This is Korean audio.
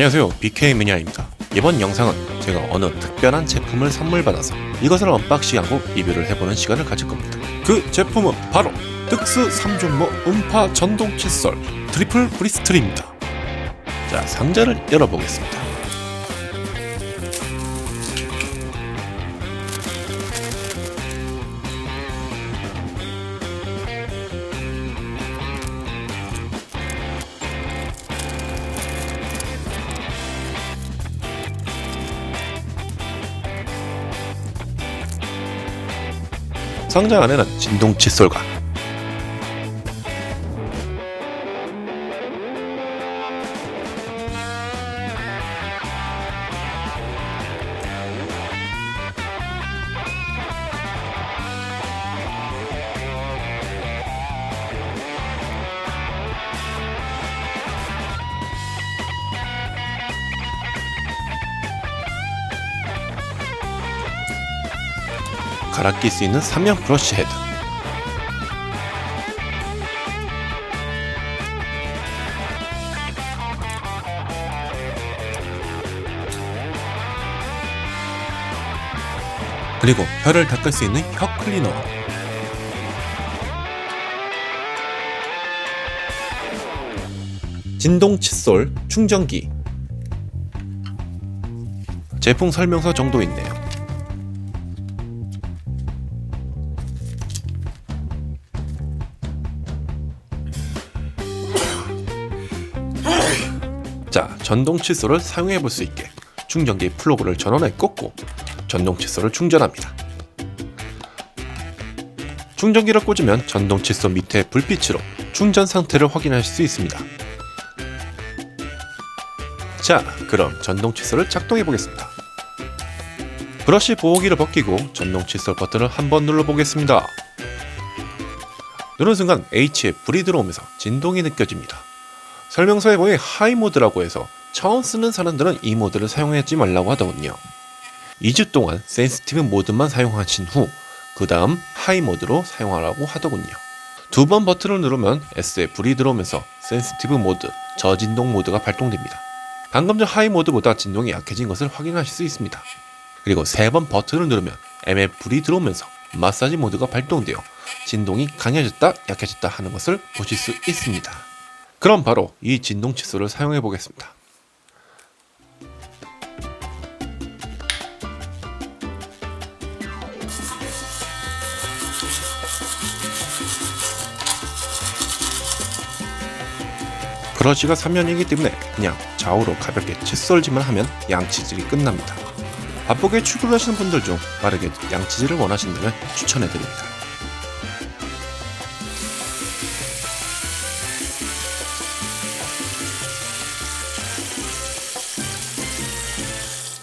안녕하세요. BK 매니아입니다. 이번 영상은 제가 어느 특별한 제품을 선물 받아서 이것을 언박싱하고 리뷰를 해보는 시간을 가질 겁니다. 그 제품은 바로 득스 3존모 음파 전동 칫솔 트리플 브리스틀입니다. 자 상자를 열어보겠습니다 상자 안에는 진동 칫솔과 갈아 낄 수 있는 3명 브러쉬 헤드. 그리고 혀를 닦을 수 있는 혀 클리너. 진동 칫솔 충전기. 제품 설명서 정도 있네요 자, 전동 칫솔을 사용해 볼 수 있게 충전기 플러그를 전원에 꽂고 전동 칫솔을 충전합니다. 충전기를 꽂으면 전동 칫솔 밑에 불빛으로 충전 상태를 확인하실 수 있습니다. 자, 그럼 전동 칫솔을 작동해 보겠습니다. 브러쉬 보호기를 벗기고 전동 칫솔 버튼을 한번 눌러 보겠습니다. 누른 순간 H에 불이 들어오면서 진동이 느껴집니다. 설명서에 보니 하이 모드라고 해서 처음 쓰는 사람들은 이 모드를 사용하지 말라고 하더군요. 2주 동안 센시티브 모드만 사용하신 후 그 다음 하이 모드로 사용하라고 하더군요. 두 번 버튼을 누르면 S에 불이 들어오면서 센시티브 모드, 저진동 모드가 발동됩니다. 방금 전 하이 모드보다 진동이 약해진 것을 확인하실 수 있습니다. 그리고 세 번 버튼을 누르면 M에 불이 들어오면서 마사지 모드가 발동되어 진동이 강해졌다 약해졌다 하는 것을 보실 수 있습니다. 그럼 바로 이 진동 칫솔을 사용해 보겠습니다. 브러쉬가 3면이기 때문에 그냥 좌우로 가볍게 칫솔질만 하면 양치질이 끝납니다. 바쁘게 출근하시는 분들 중 빠르게 양치질을 원하신다면 추천해드립니다.